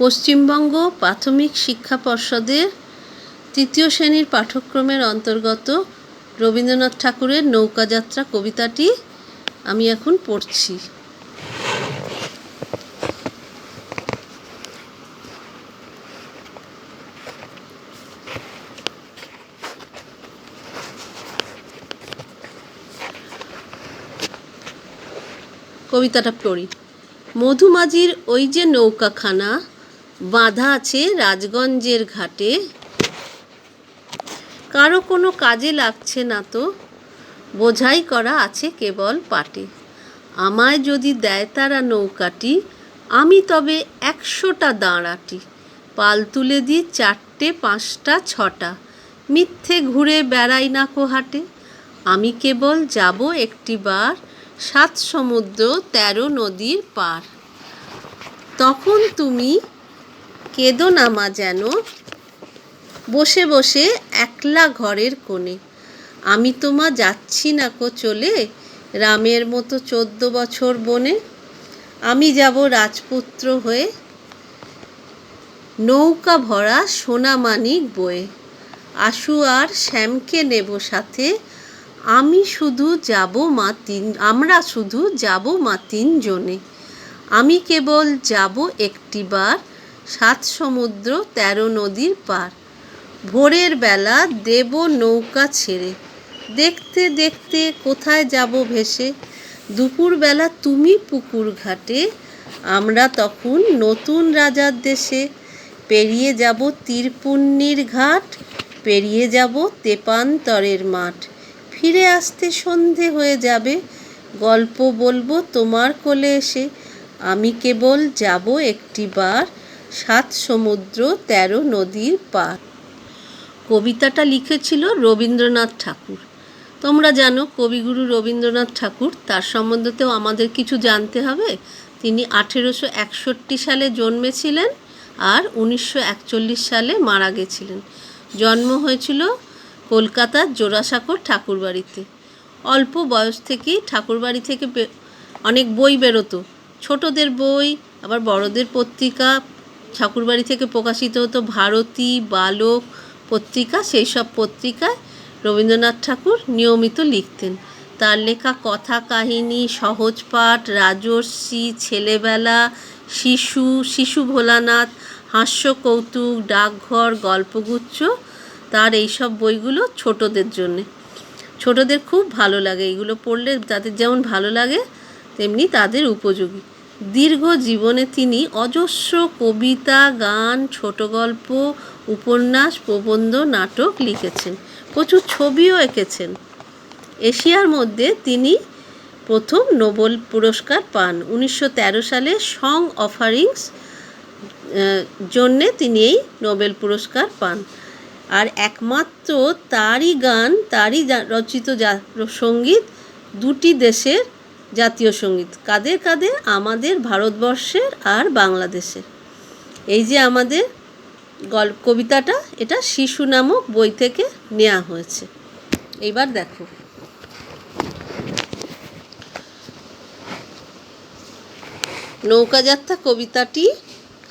পশ্চিমবঙ্গ প্রাথমিক শিক্ষা পর্ষদের তৃতীয় শ্রেণির পাঠ্যক্রমের অন্তর্গত রবীন্দ্রনাথ ঠাকুরের নৌকাযাত্রা কবিতাটি আমি এখন পড়ছি। কবিতাটা পড়ি। মধুমাঝির ওই যে নৌকাখানা বাঁধা আছে রাজগঞ্জের ঘাটে। কারও কোনো কাজে লাগছে না তো। বোঝাই করা আছে কেবল পাটে। আমায় যদি দেয় তারা নৌকাটি, আমি তবে একশোটা দাঁড়াটি। পাল তুলে দিই চারটে, পাঁচটা, ছটা। মিথ্যে ঘুরে বেড়াই না কোহাটে আমি কেবল যাব একটিবার সাত সমুদ্র তেরো নদীর পার। তখন তুমি কেঁদো নামা যেন। বসে বসে একলা ঘরের কোণে। আমি তোমা যাচ্ছি না কো চলে, রামের মতো চোদ্দ বছর বনে। আমি যাব রাজপুত্র হয়ে, নৌকা ভরা সোনামানিক বয়ে। আশু আর শ্যামকে নেব সাথে, আমি শুধু যাব মা তিন, আমরা শুধু যাব মা তিনজনে। আমি কেবল যাব একটিবার সাত সমুদ্র, তেরো নদীর পার। ভোরের বেলা দেব নৌকা ছেড়ে। দেখতে দেখতে কোথায় যাব ভেসে? দুপুরবেলা তুমি পুকুর ঘাটে, আমরা তখন নতুন রাজার দেশে। পেরিয়ে যাব তীরপুণ্যির ঘাট, পেরিয়ে যাব তেপান্তরের মাঠ। ফিরে আসতে সন্ধে হয়ে যাবে, গল্প বলব তোমার কোলে এসে। আমি কেবল যাব একটিবার সাত সমুদ্র, তেরো নদীর পার কবিতাটা লিখেছিল রবীন্দ্রনাথ ঠাকুর। তোমরা জানো কবিগুরু রবীন্দ্রনাথ ঠাকুর, তার সম্বন্ধেও আমাদের কিছু জানতে হবে। তিনি আঠেরোশো একষট্টি সালে জন্মেছিলেন আর উনিশশো একচল্লিশ সালে মারা গেছিলেন। জন্ম হয়েছিল কলকাতার জোড়াসাঁকোর ঠাকুরবাড়িতে। অল্প বয়স থেকেই ঠাকুরবাড়ি থেকে অনেক বই বেরোতো। ছোটদের বই, আবার বড়দের পত্রিকা ঠাকুরবাড়ি থেকে প্রকাশিত হতো ভারতী বালক পত্রিকা। সেই সব পত্রিকায় রবীন্দ্রনাথ ঠাকুর নিয়মিত লিখতেন। তার লেখা কথা, কাহিনী, সহজ পাঠ, রাজর্ষি, ছেলেবেলা, শিশু শিশু ভোলানাথ, হাস্য কৌতুক, ডাকঘর, গল্পগুচ্ছ, তার এইসব বইগুলো ছোটদের জন্যে। ছোটদের খুব ভালো লাগে এইগুলো পড়লে তাদের যেমন ভালো লাগে, তেমনি তাদের উপযোগী। দীর্ঘ জীবনে তিনি অজস্র কবিতা, গান, ছোট গল্প, উপন্যাস, প্রবন্ধ, নাটক লিখেছেন। প্রচুর ছবিও এঁকেছেন। এশিয়ার মধ্যে তিনি প্রথম নোবেল পুরস্কার পান। উনিশশো তেরো সালে সং অফারিংস জন্যে তিনি এই নোবেল পুরস্কার পান। আর একমাত্র তারই গান, তারই রচিত সংগীত দুটি দেশের জাতীয় সংগীত। কাদের কাদের আমাদের ভারতবর্ষের আর বাংলাদেশের। এই যে আমাদের গল, কবিতাটা, এটা শিশু নামক বই থেকে নেওয়া হয়েছে। এইবার দেখো। নৌকাযাত্রা কবিতাটি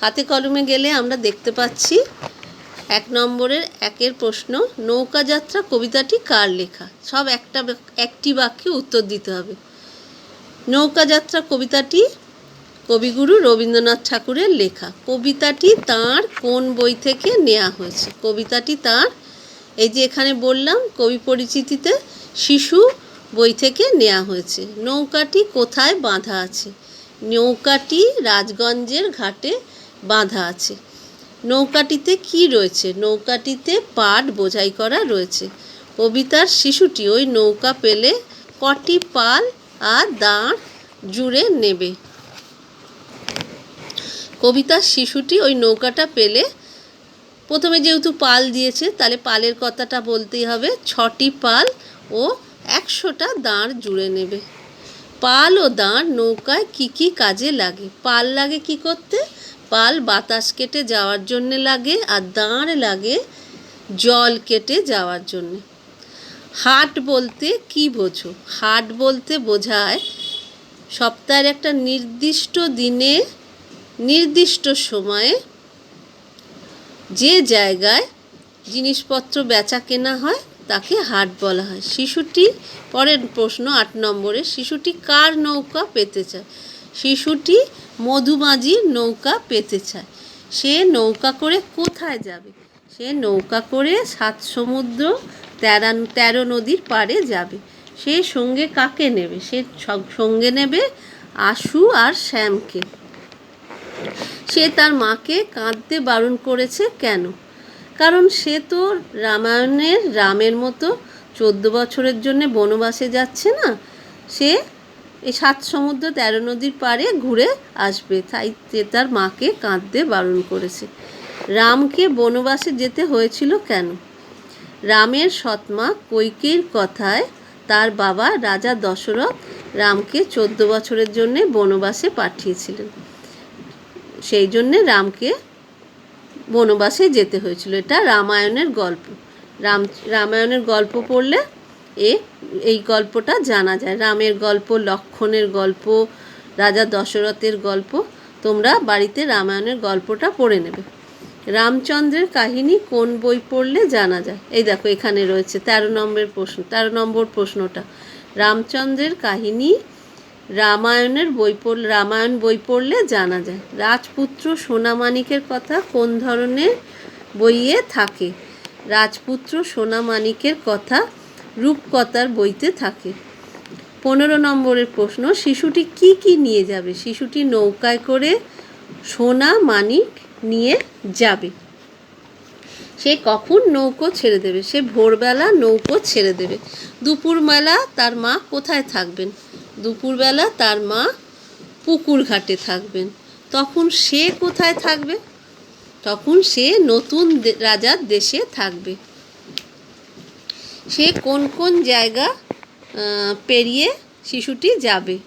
হাতে কলমে গেলে আমরা দেখতে পাচ্ছি এক নম্বরের একের প্রশ্ন, নৌকাযাত্রা কবিতাটি কার লেখা? সব একটা একটি বাক্যে উত্তর দিতে হবে। নৌকাযাত্রা কবিতাটি কবিগুরু রবীন্দ্রনাথ ঠাকুরের লেখা। কবিতাটি তার কোন বই থেকে নেওয়া হয়েছে? কবিতাটি তার, এই যে এখানে বললাম, কবি পরিচিতিতে শিশু বই থেকে নেওয়া হয়েছে। নৌকাটি কোথায় বাঁধা আছে? নৌকাটি রাজগঞ্জের ঘাটে বাঁধা আছে। নৌকাটিতে কি রয়েছে? নৌকাটিতে পাট বোঝাই করা রয়েছে। কবিতার শিশুটি ওই নৌকা পেলে কটি পাল আর দাঁড় জুড়ে নেবে। কবিতার শিশুটি ওই নৌকাটা পেলে প্রথমে যেহেতু পাল দিয়েছে, তাহলে পালের কথাটা বলতেই হবে, ছটি পাল ও একশোটা দাঁড় জুড়ে নেবে। পাল ও দাঁড় নৌকায় কি কি কাজে লাগে? পাল লাগে কি করতে? পাল বাতাস কেটে যাওয়ার জন্যে লাগে আর দাঁড় লাগে জল কেটে যাওয়ার জন্যে। হাট বলতে কি বোঝো? হাট বলতে বোঝায় সপ্তাহের একটা নির্দিষ্ট দিনে, নির্দিষ্ট সময়ে যে জায়গায় জিনিসপত্র বেচা কেনা হয় তাকে হাট বলা হয়। শিশুটি, পরের প্রশ্ন আট নম্বরে, শিশুটি কার নৌকা পেতে চায়? শিশুটি মধুমাঝির নৌকা পেতে চায়। সে নৌকা করে কোথায় যাবে? সে নৌকা করে সাত সমুদ্র তেরা, তেরো নদীর পাড়ে যাবে। সে সঙ্গে কাকে নেবে? সে সঙ্গে নেবে আশু আর শ্যামকে। সে তার মাকে কাঁদতে বারণ করেছে কেন? কারণ সে তো রামায়ণের রামের মতো চোদ্দ বছরের জন্য বনবাসে যাচ্ছে না। সে এই সাত সমুদ্র, তেরো নদীর পাড়ে ঘুরে আসবে। তাই সে তার মাকে কাঁদতে বারণ করেছে। রামকে বনবাসে যেতে হয়েছিল কেন? রামের সৎমা কৈকেয়ীর কথায় তার বাবা রাজা দশরথ রামকে চোদ্দ বছরের জন্য বনবাসে পাঠিয়েছিলেন। সেই জন্যে রামকে বনবাসে যেতে হয়েছিল। এটা রামায়ণের গল্প। রাম, রামায়ণের গল্প পড়লে এ, এই গল্পটা জানা যায়। রামের গল্প, লক্ষণের গল্প, রাজা দশরথের গল্প, তোমরা বাড়িতে রামায়ণের গল্পটা পড়ে নেবে। রামচন্দ্রের কাহিনী কোন বই পড়লে জানা যায়? এই দেখো, এখানে রয়েছে তেরো নম্বরের প্রশ্ন, তেরো নম্বর প্রশ্নটা। রামচন্দ্রের কাহিনী রামায়ণের বই পড়লে রামায়ণ বই পড়লে জানা যায়। রাজপুত্র সোনামানিকের কথা কোন ধরনের বইয়ে থাকে? রাজপুত্র সোনামানিকের কথা রূপকথার বইতে থাকে। পনেরো নম্বরের প্রশ্ন, শিশুটি কি কি নিয়ে যাবে? শিশুটি নৌকায় করে সোনা মানিক নিয়ে যাবে। সে কখন নৌকো ছেড়ে দেবে? সে ভোরবেলা নৌকো ছেড়ে দেবে। দুপুরবেলা তার মা কোথায় থাকবেন? দুপুরবেলা তার মা পুকুর ঘাটে থাকবেন। তখন সে কোথায় থাকবে? তখন সে নতুন রাজার দেশে থাকবে। সে কোন কোন জায়গা পেরিয়ে শিশুটি যাবে?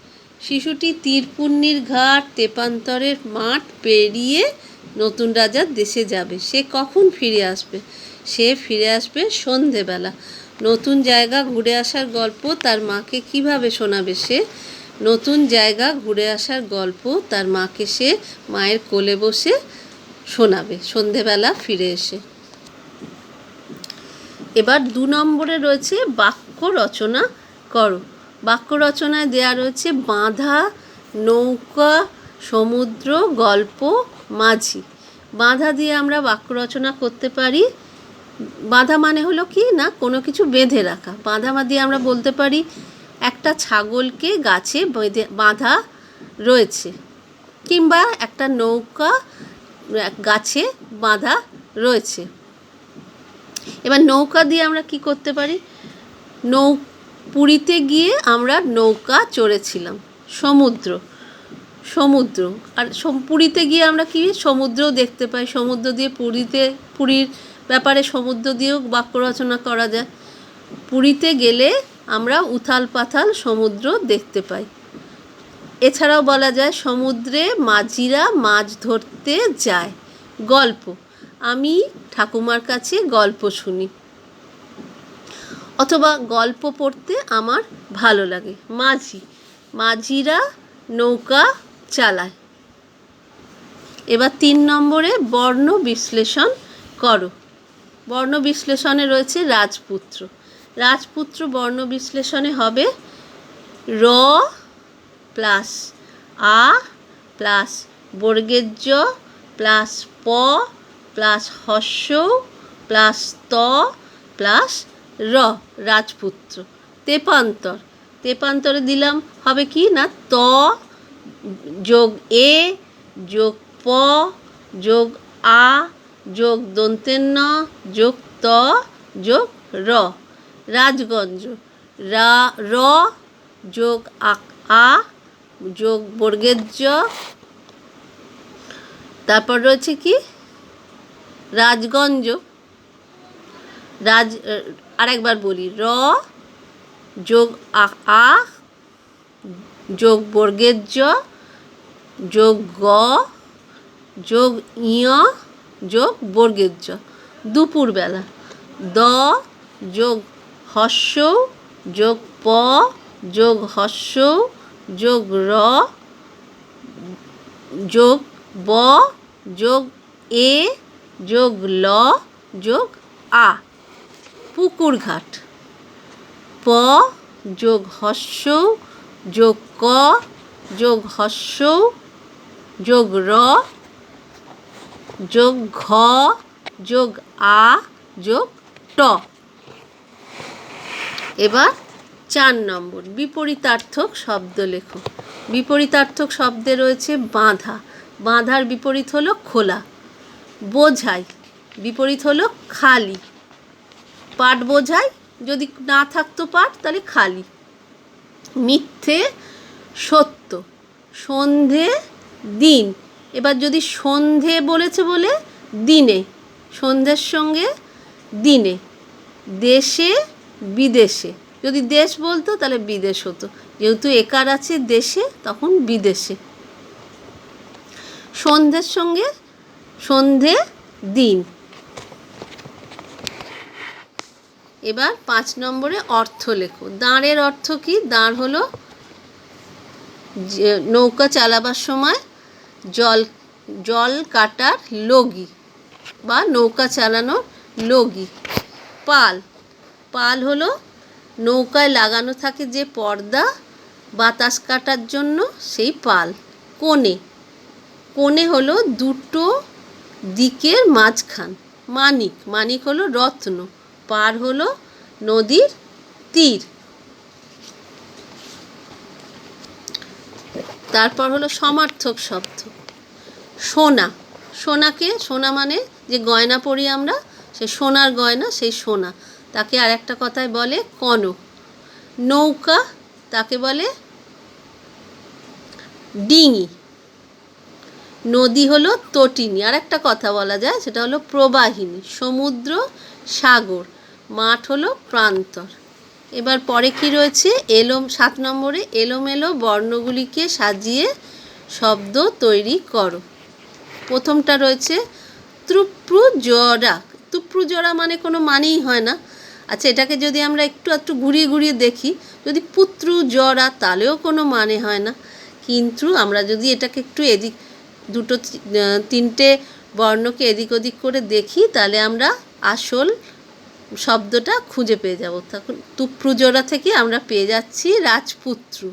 শিশুটি তীরপুণ্যির ঘাট, তেপান্তরের মাঠ পেরিয়ে নতুন রাজার দেশে যাবে। সে কখন ফিরে আসবে? সে ফিরে আসবে সন্ধেবেলা। নতুন জায়গা ঘুরে আসার গল্প তার মাকে কীভাবে শোনাবে সে? নতুন জায়গা ঘুরে আসার গল্প তার মাকে সে মায়ের কোলে বসে শোনাবে, সন্ধেবেলা ফিরে এসে। এবার দু নম্বরে রয়েছে বাক্য রচনা করো। বাক্য রচনায় দেয়া রয়েছে বাঁধা, নৌকা, সমুদ্র, গল্প মাঝি। বাঁধা দিয়ে আমরা বাক্য রচনা করতে পারি। বাঁধা মানে হলো কি না, কোনো কিছু বেঁধে রাখা। বাঁধা দিয়ে আমরা বলতে পারি, একটা ছাগলকে গাছে বেঁধে, বাঁধা রয়েছে কিংবা একটা নৌকা গাছে বাঁধা রয়েছে। এবার নৌকা দিয়ে আমরা কি করতে পারি? নৌ, পুরীতে গিয়ে আমরা নৌকা চড়েছিলাম, সমুদ্র। সমুদ্র। আর পুরীতে গিয়ে আমরা কি সমুদ্রও দেখতে পাই। সমুদ্র দিয়ে পুরীতে, পুরীর ব্যাপারে সমুদ্র দিয়েও বাক্য রচনা করা যায়। পুরীতে গেলে আমরা উথাল পাথাল সমুদ্র দেখতে পাই। এছাড়াও বলা যায়, সমুদ্রে মাঝিরা মাছ ধরতে যায়। গল্প। আমি ঠাকুমার কাছে গল্প শুনি। অথবা গল্প পড়তে আমার ভালো লাগে। মাঝি। মাঝিরা নৌকা চালায়। এবার তিন নম্বরে বর্ণ বিশ্লেষণ করো। বর্ণ বিশ্লেষণে রয়েছে রাজপুত্র। রাজপুত্র বর্ণ বিশ্লেষণে হবে র প্লাস আ প্লাস বর্গের প্লাস প প্লাস হস্য প্লাস ত প্লাস র, রাজপুত্র। তেপান্তর। তেপান্তরে দিলাম হবে কি না? ত যোগ এ, যোগ প, যোগ আ, যোগ দন্তেন্ন, যোগ ত, যোগ র। রাজগঞ্জ, রা, র, যোগ আ, যোগ বর্গের তারপর রয়েছে কি? রাজগঞ্জ। রাজ আরেকবার বলি, র, যোগ আ যোগ বর্গের জ যোগ গ, যোগ ইয় যোগ বর্গের জ দুপুরবেলা। দ, যোগ হস্য, যোগ প, যোগ হস্য, যোগ র, যোগ ব, যোগ এ, যোগ ল, যোগ আ। পুকুর ঘাট প, যোগ হস্য যোগ ক, যোগ হস্য, যোগ র, যোগ ঘ, যোগ আ, যোগ ট। এবার চার নম্বর, বিপরীতার্থক শব্দ লেখো। বিপরীতার্থক শব্দে রয়েছে বাঁধা। বাঁধার বিপরীত হলো খোলা। বোঝাই। বিপরীত হলো খালি। পাট বোঝাই। যদি না থাকতো পাট তাহলে খালি। মিথ্যে, সত্য, সন্ধে, দিন। এবার যদি সন্ধে বলেছে বলে, দিনে, সন্ধ্যের সঙ্গে দিনে, দেশে, বিদেশে। যদি দেশ বলতো, তাহলে বিদেশ হতো। যেহেতু একার আছে দেশে, তখন বিদেশে। সন্ধ্যের সঙ্গে সন্ধে, দিন। এবার পাঁচ নম্বরে অর্থ লেখো। দাঁড়ের অর্থ কি? দাঁড় হলো নৌকা চালাবার সময় জল জল কাটার লগি বা নৌকা চালানোর লগি। পাল পাল হলো নৌকায় লাগানো থাকে যে পর্দা বাতাস কাটার জন্য, সেই পাল। কোণে কোণে হলো দুটো দিকের মাঝখান, মানিক। মানিক হলো রত্ন। পার হলো নদীর তীর। তারপর হলো সমার্থক শব্দ। সোনা। সোনাকে, সোনা মানে যে গয়না পরি আমরা, সে সোনার গয়না, সেই সোনা। তাকে আর একটা কথায় বলে কনক। নৌকা তাকে বলে ডিঙি। নদী হলো তটিনী। আর একটা কথা বলা যায়, সেটা হলো প্রবাহিনী, সমুদ্র, সাগর। মাঠ হলো প্রান্তর। এবার পরে কি রয়েছে? এলোম সাত নম্বরে এলোমেলো বর্ণগুলিকে সাজিয়ে শব্দ তৈরি করো। প্রথমটা রয়েছে ত্রুপ্রু জরা তুপ্রু জরা মানে কোনো মানেই হয় না। আচ্ছা এটাকে যদি আমরা একটু একটু ঘুরিয়ে ঘুরিয়ে দেখি, যদি পুত্রু জরা তাহলেও কোনো মানে হয় না। কিন্তু আমরা যদি এটাকে একটু এদিক, দুটো তিনটে বর্ণকে এদিক ওদিক করে দেখি, তাহলে আমরা আসল শব্দটা খুঁজে পেয়ে যাব। তখন তুপ্রুজোড়া থেকে আমরা পেয়ে যাচ্ছি রাজপুত্র।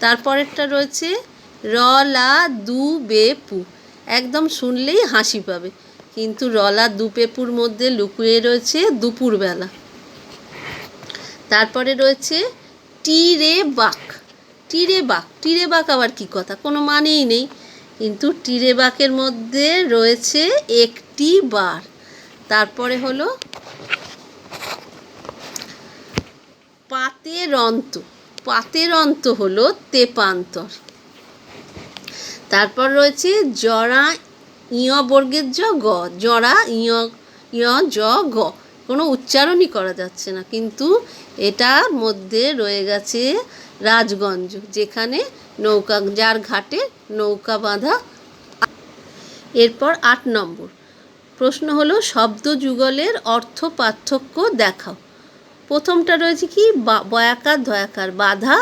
তারপরেরটা রয়েছে, র, লা, দু, বে, পু। একদম শুনলেই হাসি পাবে। কিন্তু রলা দু পেপুর মধ্যে লুকিয়ে রয়েছে দুপুরবেলা। তারপরে রয়েছে টিরে বাক। টিরে বাক। টিরে বাক আবার কি কথা? কোনো মানেই নেই। কিন্তু টিরে বাকের মধ্যে রয়েছে একটি বার। তারপরে হলো পাতের অন্ত পাতের অন্ত হলো তেপান্তর। তারপর রয়েছে জরা ইয় বর্গের জ গ, জরা ইয় ইয় জ গ। কোনো উচ্চারণই করা যাচ্ছে না, কিন্তু এটার মধ্যে রয়ে গেছে রাজগঞ্জ, যেখানে নৌকা, যার ঘাটে নৌকা বাঁধা। এরপর আট নম্বর, প্রশ্ন হলো শব্দ যুগলের অর্থ পার্থক্য দেখাও। প্রথমটা রয়েছে কি? বয়াকার, ধয়াকার, বাধা।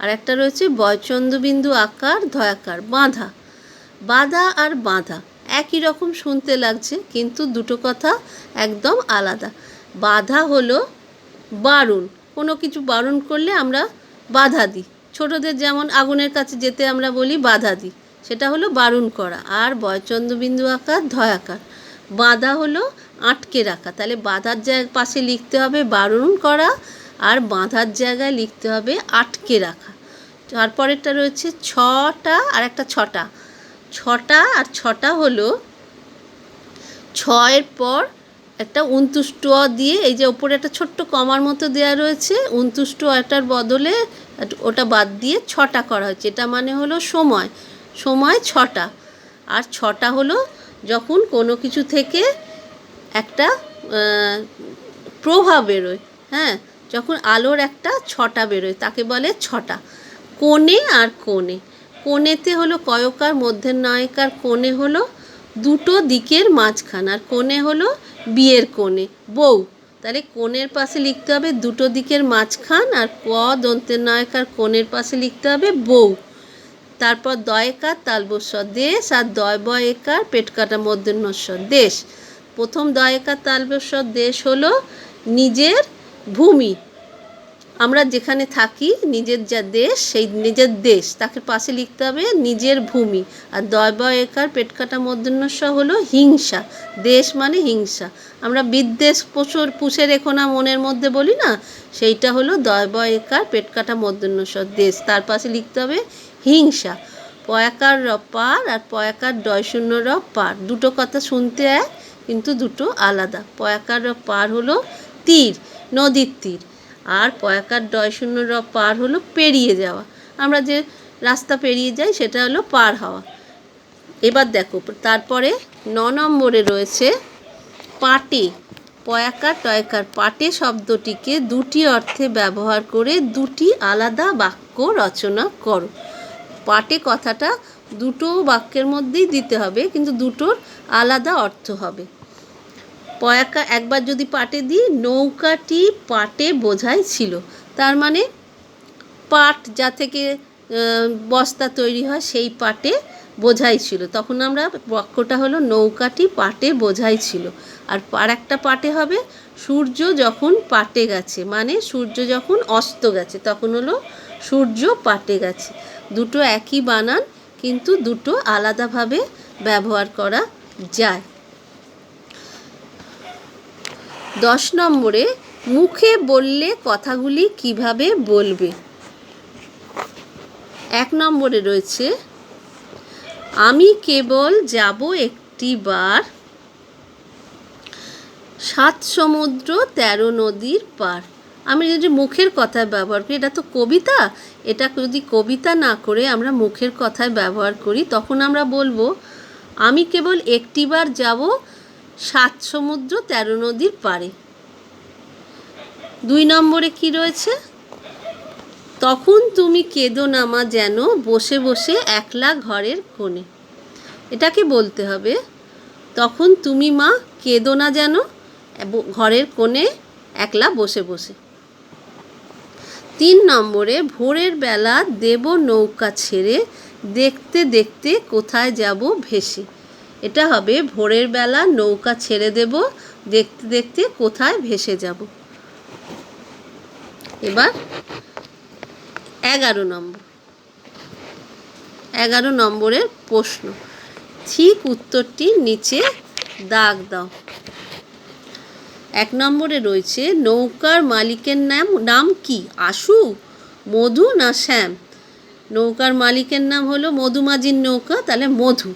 আর একটা রয়েছে বয়চন্দ্রবিন্দু আকার, ধয়াকার, বাঁধা। বাধা আর বাঁধা একই রকম শুনতে লাগছে, কিন্তু দুটো কথা একদম আলাদা। বাধা হলো বারণ। কোনো কিছু বারণ করলে আমরা বাধা দিই। ছোটদের যেমন আগুনের কাছে যেতে আমরা বলি বাধা দিই, সেটা হলো বারণ করা। আর বয়চন্দ্রবিন্দু আকার, ধয়াকার। বাধা হলো আটকে রাখা। তাহলে বাঁধার জায়গা পাশে লিখতে হবে বারণ করা আর বাঁধার জায়গায় লিখতে হবে আটকে রাখা। তারপরেরটা রয়েছে ছটা আর একটা ছটা। ছটা আর ছটা হলো ছয়ের পর একটা উনতুষ্ট দিয়ে এই যে ওপরে একটা ছোট্ট কমার মতো দেওয়া রয়েছে, উনতুষ্ট এটার বদলে ওটা বাদ দিয়ে ছটা করা হয়েছে। এটা মানে হলো সময়। সময় ছটা। আর ছটা হলো যখন কোনো কিছু থেকে একটা প্রভাব বেরোয় হ্যাঁ? যখন আলোর একটা ছটা বেরোয়, তাকে বলে ছটা। কোণে আর কোণে। কোণেতে হলো কয়কার মধ্যের নায়িকার, কোণে হলো দুটো দিকের মাঝখান, আর কোণে হলো বিয়ের কোণে। বউ, তাহলে কোণের পাশে লিখতে হবে দুটো দিকের মাঝখান, আর ক দন্তের নায়িকার কোণের পাশে লিখতে হবে বউ। তারপর দয়কার তালবস্বর দেশ, আর দয় বয় একার পেট কাটা মধ্যে দেশ। প্রথম দয়কার তালবেশ্বর দেশ হলো নিজের ভূমি। আমরা যেখানে থাকি, নিজের যা দেশ, সেই নিজের দেশ। তাকে পাশে লিখতে হবে নিজের ভূমি। আর দয় বয় একার পেটকাটা মধ্যন্যস্ব হলো হিংসা। দেশ মানে হিংসা। আমরা বিদ্বেষ প্রচুর পুষে রেখো না মনের মধ্যে বলি না? সেইটা হলো দয় বয় একার পেটকাটা মধ্যন্যস্ব দেশ। তার পাশে লিখতে হবে হিংসা। পয়াকার র পার আর পয়াকার ডয় শূন্য র পার দুটো কথা শুনতে এক কিন্তু দুটো আলাদা। পয়াকার র পার হলো তীর, নদীর তীর। আর পয়াকার ডয় শূন্য র পার হলো পেরিয়ে যাওয়া। আমরা যে রাস্তা পেরিয়ে যাই, সেটা হলো পার হওয়া। এবার দেখো, তারপরে ন নম্বরে রয়েছে পাটে। পয়াকার, টয়কার পাটে শব্দটিকে দুটি অর্থে ব্যবহার করে দুটি আলাদা বাক্য রচনা করো। পাটে কথাটা দুটো বাক্যের মধ্যেই দিতে হবে, কিন্তু দুটোর আলাদা অর্থ হবে। পয়াকা একবার যদি পাটে দিই, নৌকাটি পাটে বোঝাই ছিল। তার মানে পাট যা থেকে বস্তা তৈরি হয়, সেই পাটে বোঝাই ছিল। তখন আমরা বাক্যটা হলো, নৌকাটি পাটে বোঝাই ছিল। আর আর একটা পাটে হবে, সূর্য যখন পাটে গেছে মানে সূর্য যখন অস্ত গেছে, তখন হলো সূর্য পাটে গেছে। দুটো একই বানান, কিন্তু দুটো আলাদাভাবে ব্যবহার করা যায়। দশ নম্বরে, মুখে বললে কথাগুলি কীভাবে বলবে? এক নম্বরে রয়েছে, আমি কেবল যাব একটি বার। সাত সমুদ্র, তেরো নদীর পার। আমি যদি মুখের কথায় ব্যবহার করি, এটা তো কবিতা। এটা যদি কবিতা না করে আমরা মুখের কথায় ব্যবহার করি, তখন আমরা বলব, আমি কেবল একটিবার যাব সাত সমুদ্র, তেরো নদীর পারে দুই নম্বরে কি রয়েছে? তখন তুমি কেঁদো নামা যেন, বসে বসে একলা ঘরের কোণে। এটাকে বলতে হবে, তখন তুমি মা কেঁদো না যেন ঘরের কোণে একলা বসে বসে। তিন নম্বরে, ভোরের বেলা দেব নৌকা ছেড়ে দেখতে দেখতে কোথায় যাব ভেসে। এটা হবে ভোরের বেলা নৌকা ছেড়ে দেব, দেখতে দেখতে কোথায় ভেসে যাব। এবার এগারো নম্বর। এগারো নম্বরের প্রশ্ন। ঠিক উত্তরটির নিচে দাগ দাও। এক নম্বরে রয়েছে, নৌকার মালিকের নাম নাম কি? আশু, মধু না শ্যাম? নৌকার মালিকের নাম হলো মধুমাজির নৌকা, তাহলে মধু।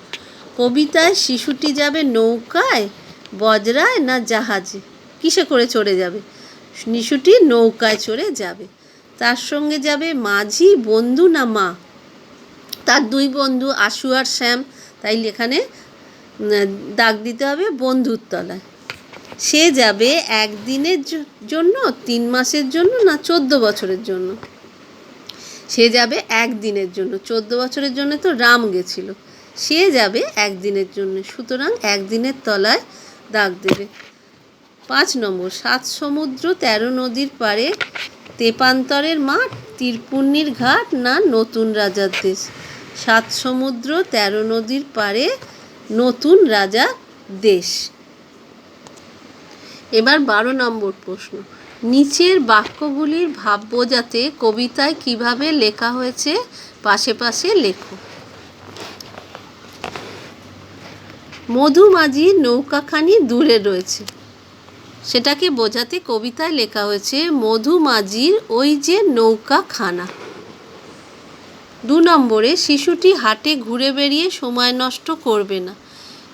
কবিতায় শিশুটি যাবে নৌকায়, বজরায় না জাহাজে? কিসে করে চড়ে যাবে? শিশুটি নৌকায় চড়ে যাবে। তার সঙ্গে যাবে মাঝি, বন্ধু না মা? তার দুই বন্ধু আশু আর শ্যাম, তাই এখানে দাগ দিতে হবে বন্ধুর তলায়। সে যাবে একদিনের জন্য, তিন মাসের জন্য না চোদ্দ বছরের জন্য? সে যাবে একদিনের জন্য। চোদ্দ বছরের জন্য তো রাম গেছিল। সে যাবে একদিনের জন্য। সুতরাং একদিনের তলায় দাগ দেবে। পাঁচ নম্বর, সাত সমুদ্র তেরো নদীর পারে তেপান্তরের মাঠ তীরপুণ্যির ঘাট না নতুন রাজার দেশ? সাত সমুদ্র তেরো নদীর পারে নতুন রাজার দেশ। এবার বারো নম্বর প্রশ্ন। নিচের বাক্যগুলির ভাব বোঝাতে কবিতায় কীভাবে লেখা হয়েছে, পাশে পাশে লেখো। মধুমাঝির নৌকাখানি দূরে রয়েছে। সেটাকে বোঝাতে কবিতায় লেখা হয়েছে, মধুমাঝির ওই যে নৌকাখানা। দু নম্বরে, শিশুটি হাটে ঘুরে বেরিয়ে সময় নষ্ট করবে না।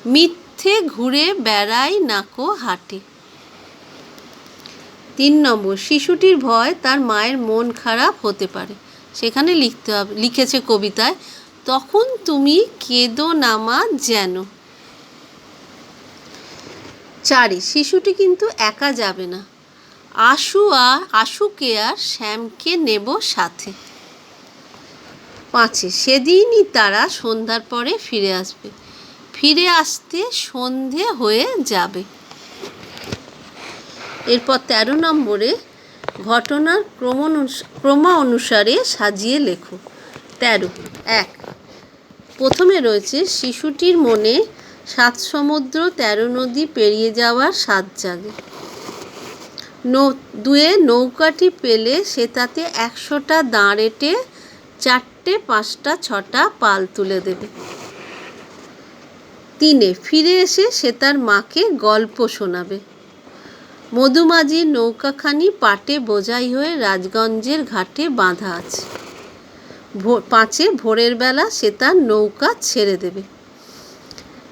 মিথ্যে ঘুরে বেড়াই নাকো হাটে। তিন নম্বর, শিশুটির ভয় তার মায়ের মন খারাপ হতে পারে। সেখানে লিখতে হবে, লিখেছে কবিতায়, তখন তুমি কেঁদো নামা যেন। চারি, শিশুটি কিন্তু একা যাবে না। আশু আর আশুকে আর শ্যামকে নেব সাথে। পাঁচে, সেদিনই তারা সন্ধ্যার পরে ফিরে আসবে। ফিরে আসতে সন্ধে হয়ে যাবে। এরপর তেরো নম্বরে ঘটনার ক্রম অনুসারে সাজিয়ে লেখো। তেরো, এক, প্রথমে রয়েছে শিশুটির মনে সাত সমুদ্র তেরো নদী পেরিয়ে যাওয়ার স্বাদ জাগে। নৌ, দুয়ে নৌকাটি পেলে সে তাতে একশোটা দাঁড়েটে চারটে, পাঁচটা, ছটা পাল তুলে দেবে। তিনে ফিরে এসে সে তার মাকে গল্প শোনাবে। মধুমাঝির নৌকাখানি পাটে বোঝাই হয়ে রাজগঞ্জের ঘাটে বাঁধা আছে। পাঁচে ভোরের বেলা সে তার নৌকা ছেড়ে দেবে।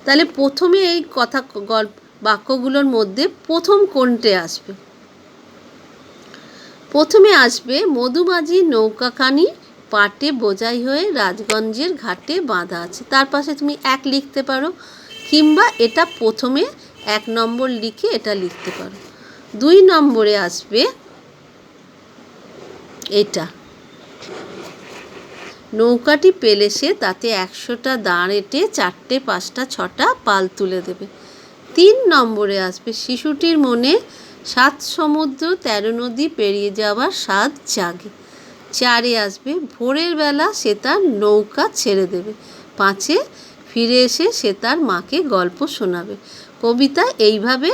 তাহলে প্রথমে এই কথা গল্প, বাক্যগুলোর মধ্যে প্রথম কোনটে আসবে? প্রথমে আসবে মধুমাঝির নৌকাখানি পাটে বোঝাই হয়ে রাজগঞ্জের ঘাটে বাঁধা আছে। তার পাশে তুমি এক লিখতে পারো, কিংবা এটা প্রথমে এক নম্বর লিখে এটা লিখতে পারো। দুই নম্বরে আসবে এটা। নৌকাটি পেলে সে তাতে একশোটা দাঁড় এঁটে চারটে, পাঁচটা, ছটা পাল তুলে দেবে। তিন নম্বরে আসবে শিশুটির মনে সাত সমুদ্র, তেরো নদী পেরিয়ে যাওয়ার স্বাদ জাগে। চারে আসবে ভোরের বেলা সে তার নৌকা ছেড়ে দেবে। পাঁচে ফিরে এসে সে তার মাকে গল্প শোনাবে। কবিতা এইভাবে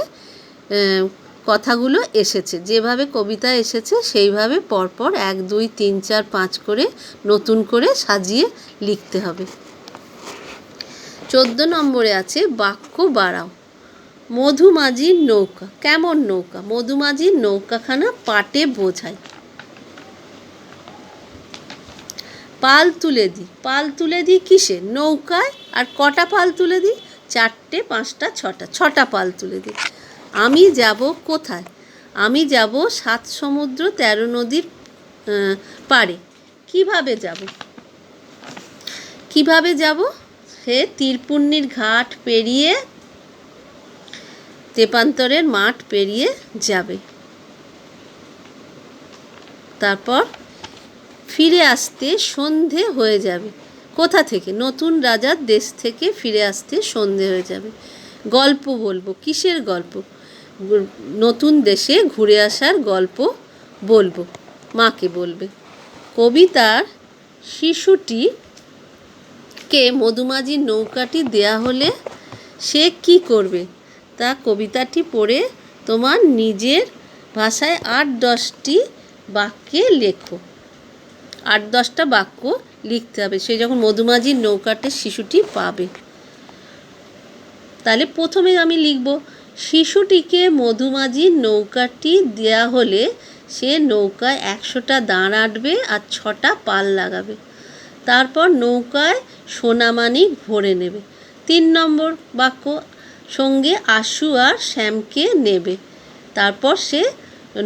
কথাগুলো এসেছে। যেভাবে কবিতা এসেছে, সেইভাবে পরপর এক, দুই, তিন, চার, পাঁচ করে নতুন করে সাজিয়ে লিখতে হবে। চোদ্দ নম্বরে আছে, বাক্য বাড়াও। মধুমাঝির নৌকা, কেমন নৌকা? মধুমাঝির নৌকাখানা পাটে বোঝায়। পাল তুলে দিই পাল তুলে দিই কিসে নৌকায়। আর কটা পাল তুলে দিই চারটে, পাঁচটা, ছটা। ছটা পাল তুলে দিই আমি যাব কোথায়? আমি যাব সাত সমুদ্র তেরো নদীর পাড়ে। কীভাবে যাব? কীভাবে যাব? সে তীরপুণ্যির ঘাট পেরিয়ে, তেপান্তরের মাঠ পেরিয়ে যাবে। তারপর ফিরে আসতে সন্ধে হয়ে যাবে। কোথা থেকে? নতুন রাজার দেশ থেকে ফিরে আসতে সন্ধে হয়ে যাবে। গল্প বলব। কিসের গল্প? নতুন দেশে ঘুরে আসার গল্প বলব। মাকে বলবে। কবিতার শিশুটি কে মধুমাঝির নৌকাটি দেয়া হলে সে কি করবে? তা কবিতাটি পড়ে তোমার নিজের ভাষায় আট দশটি বাক্যে লেখো। আট দশটা বাক্য লিখতে হবে। সে যখন মধুমাঝির নৌকাটে শিশুটি পাবে। তাহলে প্রথমে আমি লিখব শিশুটিকে মধুমাঝির নৌকাটি দেয়া হলে সে নৌকায় একশোটা দাঁড় আঁটবে আর ছটা পাল লাগাবে। তারপর নৌকায় সোনামানিক ভরে নেবে। তিন নম্বর বাক্য, সঙ্গে আশু আর শ্যামকে নেবে। তারপর সে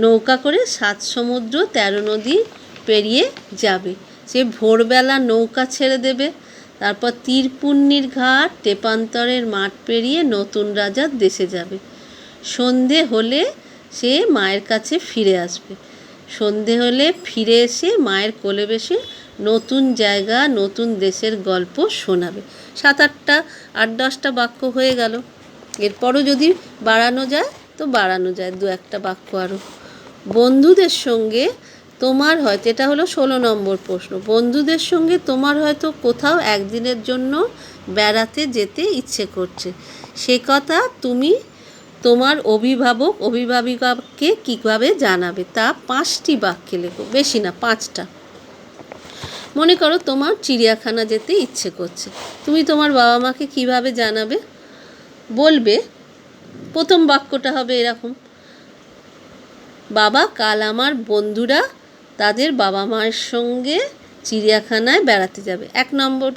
নৌকা করে সাত সমুদ্র তেরো নদী পেরিয়ে যাবে। সে ভোরবেলা নৌকা ছেড়ে দেবে। তারপর তীরপুণ্যির ঘাট, তেপান্তরের মাঠ পেরিয়ে নতুন রাজার দেশে যাবে। সন্ধে হলে সে মায়ের কাছে ফিরে আসবে। সন্ধে হলে ফিরে এসে মায়ের কোলে বসে নতুন জায়গা, নতুন দেশের গল্প শোনাবে। সাত আটটা, আট দশটা বাক্য হয়ে গেল। এরপরও যদি বাড়ানো যায়, তো বাড়ানো যায়। দু একটা বাক্য আরও বন্ধুদের সঙ্গে তোমার হয়তো, এটা হলো ষোলো নম্বর প্রশ্ন। বন্ধুদের সঙ্গে তোমার হয়তো কোথাও একদিনের জন্য বেড়াতে যেতে ইচ্ছে করছে। সে কথা তুমি তোমার অভিভাবক, অভিভাবিকাকে কীভাবে জানাবে? তা পাঁচটি বাক্যে লেখো। বেশি না, পাঁচটা। মনে করো তোমার চিড়িয়াখানা যেতে ইচ্ছে করছে। তুমি তোমার বাবা মাকে কীভাবে জানাবে? বলবে, প্রথম বাক্যটা হবে এরকম, বাবা, কাল আমার বন্ধুরা তাদের বাবা মায়ের সঙ্গে চিড়িয়াখানায় বেড়াতে যাবে। এক নম্বর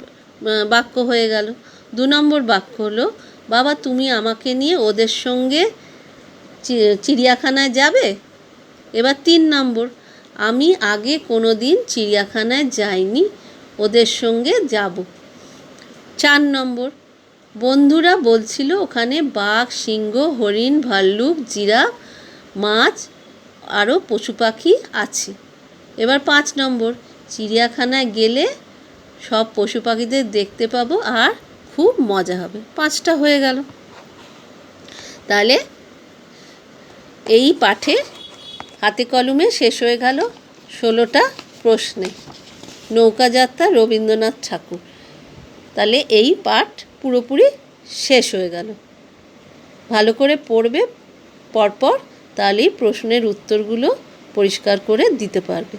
বাক্য হয়ে গেল। দু নম্বর বাক্য হলো, বাবা, তুমি আমাকে নিয়ে ওদের সঙ্গে চিড়িয়াখানায় যাবে? এবার তিন নম্বর, আমি আগে কোনো দিন চিড়িয়াখানায় যাইনি, ওদের সঙ্গে যাব। চার নম্বর, বন্ধুরা বলছিল ওখানে বাঘ, সিংহ, হরিণ, ভাল্লুক, জিরাফ, মাছ আরও পশু পাখি আছে। এবার পাঁচ নম্বর, চিড়িয়াখানায় গেলে সব পশু পাখিদের দেখতে পাবো আর খুব মজা হবে। পাঁচটা হয়ে গেল। তাহলে এই পাঠের হাতে কলমে শেষ হয়ে গেল ষোলোটা প্রশ্নে। নৌকাযাত্রা রবীন্দ্রনাথ ঠাকুর। তাহলে এই পাঠ পুরোপুরি শেষ হয়ে গেল। ভালো করে পড়বে পরপর, তাহলেই প্রশ্নের উত্তরগুলো পরিষ্কার করে দিতে পারবে।